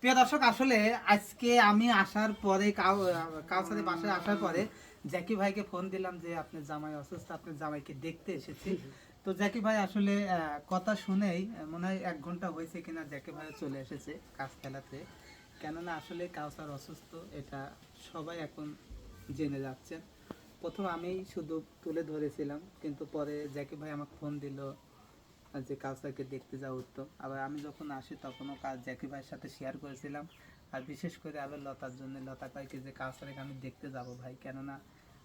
প্রিয় দর্শক, আসলে আজকে আমি আসার পরে, কাউ কাউসারের বাসায় আসার পরে জ্যাকি ভাইকে ফোন দিলাম যে, আপনার জামাই অসুস্থ, আপনার জামাইকে দেখতে এসেছি। তো জ্যাকি ভাই আসলে কথা শুনেই মনে হয় এক ঘণ্টা হয়েছে কিনা জ্যাকি ভাই চলে এসেছে কাজ খেলাতে। কেননা আসলে কাউসার অসুস্থ, এটা সবাই এখন জেনে যাচ্ছেন। প্রথম আমি শুধু তুলে ধরেছিলাম, কিন্তু পরে জ্যাকি ভাই আমাকে ফোন দিল যে কাউসারকে দেখতে যাওয়া উঠতো আবার আমি যখন আসি তখনও কাজ জ্যাকি ভাইয়ের সাথে শেয়ার করেছিলাম। আর বিশেষ করে আবার লতার জন্য, লতা কয়েকে যে কাউসারকে আমি দেখতে যাব ভাই। কেননা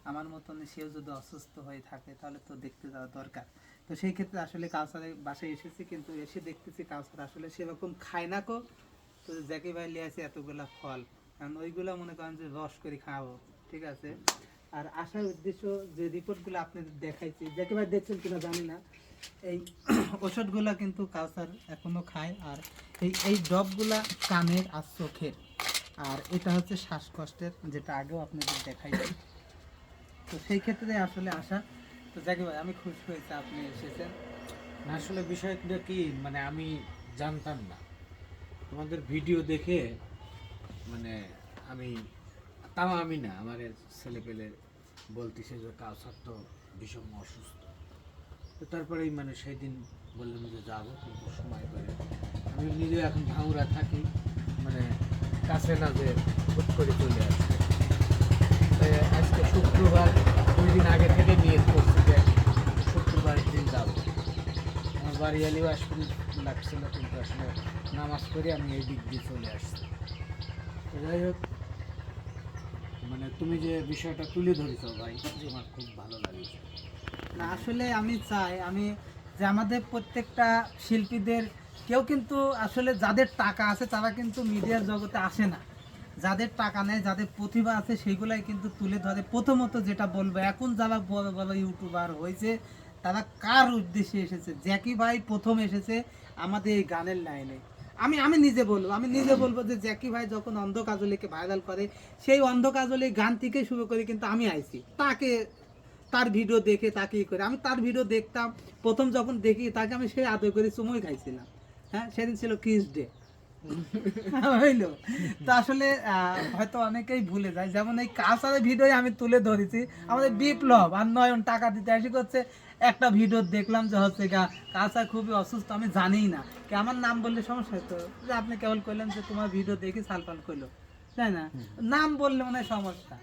আমার মতন সেও যদি অসুস্থ হয়ে থাকে তাহলে তো দেখতে যাওয়া দরকার। তো সেই ক্ষেত্রে আসলে কাউসারের বাসায় এসেছি কিন্তু এসে দেখতেছি কাউসার আসলে সেরকম খায় না কো। তো জ্যাকি ভাই লিয়ে আছে এতগুলা ফল। কারণ ওইগুলো মনে করেন যে রস করে খাওয়াবো ঠিক আছে? আর আসার উদ্দেশ্য যে রিপোর্টগুলো আপনাদের দেখাইছি, জ্যাকি ভাই দেখছেন কিনা জানি না। এই ওষুধগুলা কিন্তু কাউসার এখনও খায়, আর এই এই ড্রপগুলা কানের আর চোখের। আর এটা হচ্ছে শ্বাসকষ্টের, যেটা আগেও আপনাদের দেখাইছি। তো সেই ক্ষেত্রে আসলে আসা। তো জাকি ভাই, আমি খুশি হয়েছে আপনি এসেছেন। আসলে বিষয়টা কি মানে আমি জানতাম না। তোমাদের ভিডিও দেখে মানে আমি, তাও আমি না, আমার ছেলে পেলে বলতেছে যে কাউসার তো ভীষণ অসুস্থ। তো তারপরেই মানে সেই দিন বললাম যে যাব, কিন্তু সময় করে আমি নিজে এখন ভাঙুরা থাকি মানে কাছে না যে হুট করে চলে আসছে আজকে শুক্রবার, দুই দিন আগে থেকে নিয়ে করছি যে শুক্রবার দিন যাব। আমার বাড়ি আলিও আসবেন লাগছিল কিন্তু আসলে নামাজ পড়ে আমি এই দিক দিয়ে চলে আসছি। যাই হোক মানে তুমি যে বিষয়টা তুলে ধরেছো ভাই, আমার খুব ভালো লাগছে। না, আসলে আমি চাই, আমি যে আমাদের প্রত্যেকটা শিল্পীদের, কেউ কিন্তু আসলে যাদের টাকা আছে তারা কিন্তু মিডিয়ার জগতে আসে না। যাদের টাকা নেয় যাদের প্রতিভা আছে সেগুলাই কিন্তু তুলে ধরে। প্রথমত যেটা বলব, এখন যারা বড় বড় ইউটিউবার হয়েছে, তারা কার উদ্দেশ্যে এসেছে? জ্যাকি ভাই প্রথম এসেছে আমাদের এই গানের লাইনে। আমি আমি নিজে বলব, আমি নিজে বলব যে জ্যাকি ভাই যখন অন্ধ কাজলিকে ভাইরাল করে, সেই অন্ধ কাজলি গান থেকে শুরু করে কিন্তু আমি আইছি। তাকে তার ভিডিও দেখে তাকে ই করে। আমি তার ভিডিও দেখতাম প্রথম যখন দেখি তাকে আমি সেই আদর করে চুমুই খাইছিলাম। হ্যাঁ সেদিন ছিল কিস ডে হইল। তো আসলে হয়তো অনেকেই ভুলে যায়। যেমন এই কালচারের ভিডিও আমি তুলে ধরেছি আমাদের বিপ্লব আর নয়ন টাকা দিতে আসি করছে। একটা ভিডিও দেখলাম যে হচ্ছে গা কালচার খুবই অসুস্থ আমি জানিই না। কি আমার নাম বললে সমস্যা হতো। যে আপনি কেবল কইলেন যে তোমার ভিডিও দেখি সালপাল কইলো। তাই না? নাম বললে মনে হয় সমস্যা।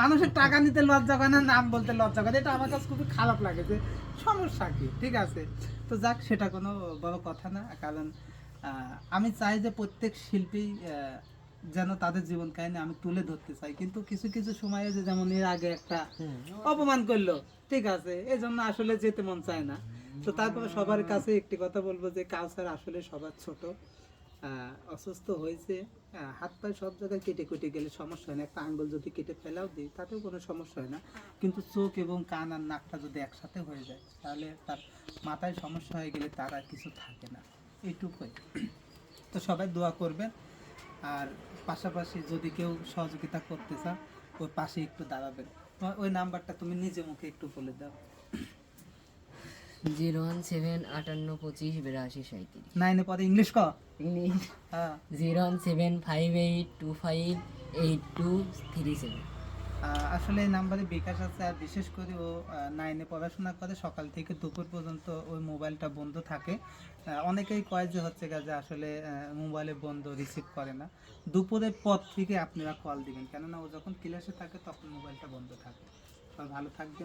মানুষের টাকা নিতে লজ্জা করে না নাম বলতে লজ্জা করে। এটা আমার কাছে খুবই খারাপ লাগে যে সমস্যা কি? ঠিক আছে। তো যাক সেটা কোনো বড় কথা না। কারণ আমি চাই যে প্রত্যেক শিল্পী যেন তাদের জীবন কাহিনী আমি তুলে ধরতে চাই। কিন্তু কিছু কিছু সময়ে যে যেমন এর আগে একটা অপমান করল। ঠিক আছে। এই জন্য আসলে যেতে মন চায় না। তো তারপরে সবার কাছে একটি কথা বলব যে কালচার আসলে সবার ছোট। অসুস্থ হয়েছে হাত পায়ে সব জায়গায় কেটে কেটে গেলে সমস্যা হয় না। একটা আঙ্গুল যদি কেটে ফেলাও দিই, তাতেও কোনো সমস্যা হয় না। কিন্তু চোখ এবং কান আর নাকটা যদি একসাথে হয়ে যায়, তাহলে তার মাথায় সমস্যা হয়ে গেলে তার আর কিছু থাকে না। এইটুকুই। তো সবাই দোয়া করবেন। আর পাশাপাশি যদি কেউ সহযোগিতা করতে চান, ওর পাশে একটু দাঁড়াবেন। ওই নাম্বারটা তুমি নিজে মুখে একটু বলে দাও। জিরো ওয়ান সেভেন আটান্ন পঁচিশ বিরাশি সাঁত্রিশ নাইনে পরে ইংলিশ ক? ইংলিশ। হ্যাঁ। Zero one seven five eight two five eight two three seven. আসলে নাম্বারে বিকাশ আছে আর বিশেষ করে ও নাইনে পড়াশোনা করে সকাল থেকে দুপুর পর্যন্ত ওই মোবাইলটা বন্ধ থাকে। অনেকেই কয় যে হচ্ছে গা যে আসলে মোবাইলে বন্ধ রিসিভ করে না। দুপুরের পর থেকে আপনারা কল দিবেন। কেননা ও যখন ক্লাসে থাকে তখন মোবাইলটা বন্ধ থাকে। ভালো থাকবেন।